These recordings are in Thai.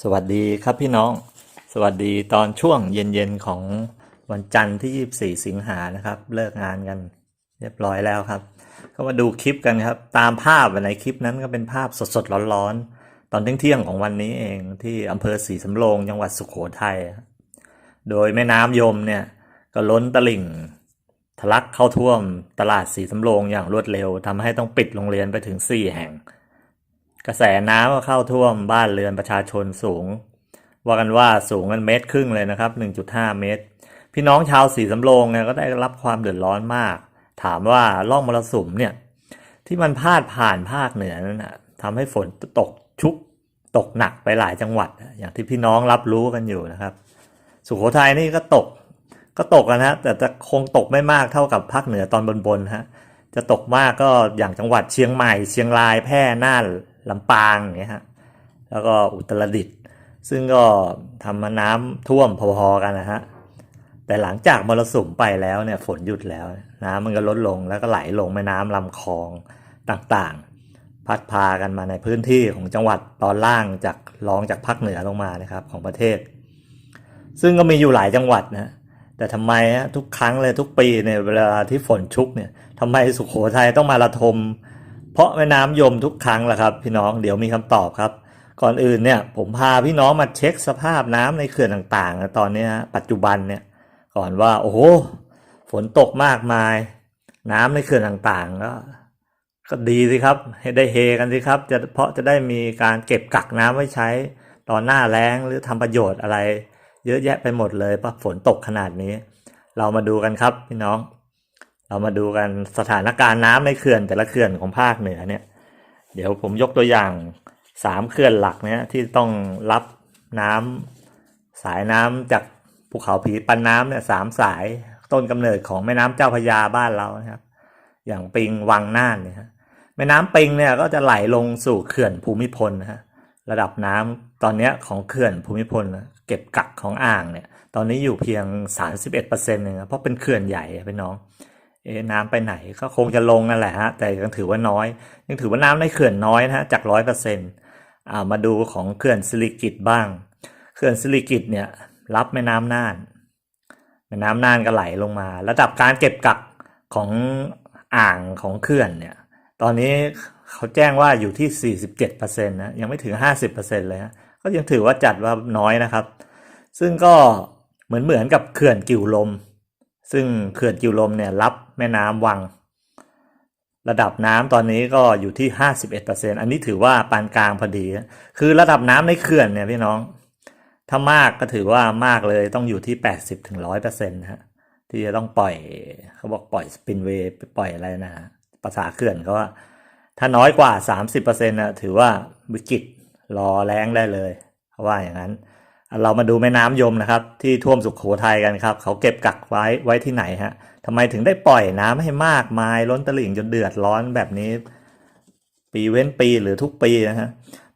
สวัสดีครับพี่น้อง สวัสดีตอนช่วงเย็นๆของวันจันทร์ที่ 24 สิงหานะครับ เลิกงานกันเรียบร้อยแล้วครับ ก็มาดูคลิปกันครับ ตามภาพในคลิปนั้นก็เป็นภาพสดๆร้อนๆ ตอนเที่ยงของวันนี้เองที่อำเภอศรีสำโรงจังหวัดสุโขทัยครับโดยแม่น้ำยมเนี่ยก็ล้นตลิ่งทะลักเข้าท่วมตลาดสีสำโรงอย่างรวดเร็วทำให้ต้องปิดโรงเรียนไปถึง 4 แห่ง กระแสน้ำก็เข้าท่วมบ้านเรือนประชาชนสูง ว่ากันว่าสูงกันเมตรครึ่งเลยนะครับ 1.5 เมตร พี่น้องชาวสีสำโรงเนี่ยก็ได้รับความเดือดร้อนมาก ถามว่าร่องมรสุมเนี่ยที่มันพาดผ่านภาคเหนือนั่นนะทำให้ฝนตกชุกตกหนักไปหลายจังหวัด อย่างที่พี่น้องรับรู้กันอยู่นะครับ สุโขทัยนี่ก็ตกก็ตกนะฮะแต่จะคงตกไม่มากเท่ากับภาคเหนือตอนบนๆฮะจะตกมากก็อย่างจังหวัดเชียงใหม่ เชียงรายแพร่น่าน ลำปางอย่างเงี้ยฮะแล้วก็อุตรดิตถ์ซึ่งก็ทำมาน้ำท่วมพอๆกันนะฮะแต่หลังจากมรสุมไปแล้วเนี่ยฝนหยุดแล้วน้ำมันก็ลดลงแล้วก็ไหลลงแม่น้ำลำคลองต่างๆ พัดพากันมาในพื้นที่ของจังหวัดตอนล่างจากรองจากภาคเหนือลงมานะครับของประเทศ ซึ่งก็มีอยู่หลายจังหวัดนะแต่ทำไมฮะทุกครั้งเลยทุกปีเนี่ยเวลาที่ฝนชุกเนี่ยทำไมสุขโขทัยต้องมาระทม เพราะแม่น้ำยมทุกครั้งล่ะครับ พี่น้องเดี๋ยวมีคำตอบครับ ก่อนอื่นเนี่ยผมพาพี่น้องมาเช็คสภาพน้ำในเขื่อนต่างๆนะตอนนี้ปัจจุบันเนี่ยก่อนว่าโอ้โหฝนตกมากมาย น้ำในเขื่อนต่างๆก็ก็ดีสิครับให้ได้เฮกันสิครับจะเพราะจะได้มีการเก็บกักน้ำไว้ใช้ตอนหน้าแล้งหรือทำประโยชน์อะไร เยอะแยะไปหมดเลยเพราะฝนตกขนาดนี้ เรามาดูกันครับพี่น้อง เรามาดูกันสถานการณ์น้ำในเขื่อนแต่ละเขื่อนของภาคเหนือเนี่ย เดี๋ยวผมยกตัวอย่างสามเขื่อนหลักเนี่ยที่ต้องรับน้ำสายน้ำจากภูเขาผีปันน้ำเนี่ยสามสายต้นกำเนิดของแม่น้ำเจ้าพยาบ้านเรานะครับ อย่างปิงวังน่านเนี่ยแม่น้ำปิงเนี่ยก็จะไหลลงสู่เขื่อนภูมิพลนะฮะระดับน้ำตอนนี้ของเขื่อนภูมิพลนะเก็บกักของอ่างเนี่ย ตอนนี้อยู่เพียง 31%เองนะเพราะเป็นเขื่อนใหญ่อะพี่น้อง เอ๊น้ำไปไหนก็คงจะลงนั่นแหละฮะแต่ยังถือว่าน้อย ยังถือว่าน้ำในเขื่อนน้อยนะฮะจากร้อยเปอร์เซ็นต์อ่ามาดูของเขื่อนสิริกิตบ้าง เขื่อนสิริกิตเนี่ยรับแม่น้ำน่านแม่น้ำน่านก็ไหลลงมา ระดับการเก็บกักของอ่างของเขื่อนเนี่ย ตอนนี้เขาแจ้งว่าอยู่ที่ 47%นะยังไม่ถึง 50%เลยฮะก็ยังถือว่าจัดว่าน้อยนะครับ ซึ่งก็เหมือนเหมือนกับเขื่อนกิ่วลม ซึ่งเขื่อนกิวลมเนี่ยรับแม่น้ำวัง ระดับน้ำตอนนี้ก็อยู่ที่ 51%อันนี้ถือว่าปานกลางพอดีนะคือระดับน้ำในเขื่อนเนี่ยพี่น้อง ถ้ามากก็ถือว่ามากเลยต้องอยู่ที่ 80ถึง100%นะฮะที่จะต้องปล่อยเขาบอกปล่อยสปินเวย์ปล่อยอะไรนะฮะภาษาเขื่อนเขาว่าถ้าน้อยกว่า 30%นะถือว่าวิกฤตรอแรงได้เลยเขาว่าอย่างนั้น เรามาดูแม่น้ำยมนะครับ ที่ท่วมสุขโขทัยกันครับ เขาเก็บกักไว้ไว้ที่ไหนฮะทำไมถึงได้ปล่อยน้ำให้มากมายล้นตลิ่งจนเดือดร้อนแบบนี้ ปีเว้นปีหรือทุกปีนะฮะ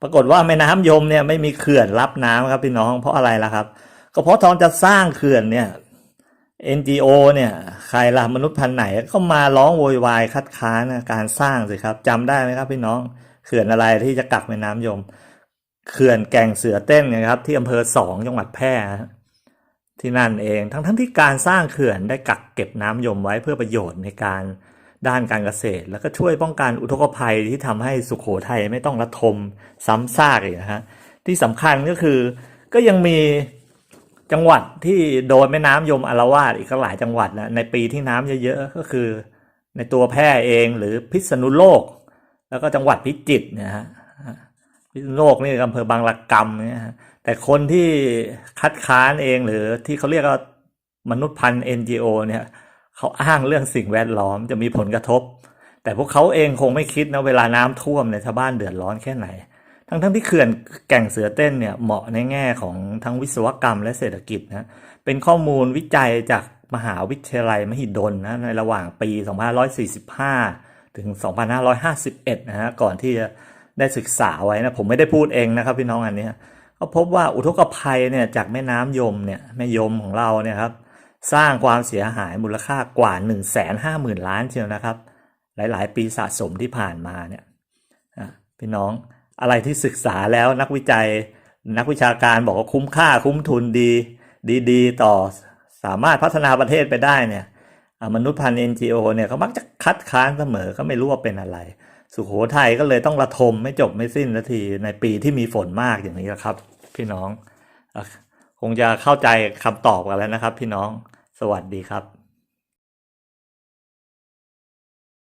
ปรากฏว่าแม่น้ำยมเนี่ยไม่มีเขื่อนรับน้ำครับพี่น้องเพราะอะไรล่ะครับ ก็เพราะตอนจะสร้างเขื่อนเนี่ย NGO เนี่ยใครล่ะมนุษย์พันไหนก็มาร้องโวยวายคัดค้านการสร้างสิครับจำได้ไหมครับพี่น้องเขื่อนอะไรที่จะกักแม่น้ำยม เขื่อนแก่งเสือเต้นนะครับ ที่อำเภอสองจังหวัดแพร่ที่นั่นเองทั้งทั้งที่การสร้างเขื่อนได้กักเก็บน้ำยมไว้เพื่อประโยชน์ในการด้านการเกษตร แล้วก็ช่วยป้องกันอุทกภัยที่ทำให้สุขโขทัยไม่ต้องระทมซ้ำซากอีกนะฮะที่สำคัญก็คือก็ยังมีจังหวัดที่โดนแม่น้ำยมอารวาสอีกหลายจังหวัดนะในปีที่น้ำเยอะๆก็คือ ในตัวแพร่เองหรือพิษณุโลก แล้วก็จังหวัดพิจิตรนี่ยฮะ พิษณุโลกนี่อำเภอบางละกำเนี่ยฮะแต่คนที่คัดค้านเองหรือที่เขาเรียกว่ามนุษย์พันธุ์ NGO เนี่ยเขาอ้างเรื่องสิ่งแวดล้อมจะมีผลกระทบ แต่พวกเขาเองคงไม่คิดนะเวลาน้ำท่วมเนี่ยชาวบ้านเดือดร้อนแค่ไหน ทั้งทั้งที่เขื่อนแก่งเสือเต้นเนี่ยเหมาะในแง่ของทั้งวิศวกรรมและเศรษฐกิจนะเป็นข้อมูลวิจัยจากมหาวิทยาลัยมหิดลนะในระหว่างปี 2545 ถึง 2551 นะฮะก่อนที่จะ ได้ศึกษาไว้นะผมไม่ได้พูดเองนะครับ พี่น้องอันนี้ก็พบว่าอุทกภัยเนี่ยจากแม่น้ำยมเนี่ยแม่ยมของเราเนี่ยครับสร้างความเสียหายมูลค่ากว่า 1 5 0 0 0 0 ล้านเชียวนะครับ หลายๆ ปีสะสมที่ผ่านมาเนี่ยพี่น้องอะไรที่ศึกษาแล้วนักวิจัย นักวิชาการบอกว่าคุ้มค่าคุ้มทุนดีดีๆต่อสามารถพัฒนาประเทศไปได้เนี่ยมนุษย์พันธุ์ NGO เนี่ยเขามักจะคัดค้านเสมอก็ไม่รู้ว่าเป็นอะไร สุโขทัยก็เลยต้องระทมไม่จบไม่สิ้นสักทีในปีที่มีฝนมากอย่างนี้นะครับ พี่น้อง คงจะเข้าใจคำตอบกันแล้วนะครับ พี่น้องสวัสดีครับ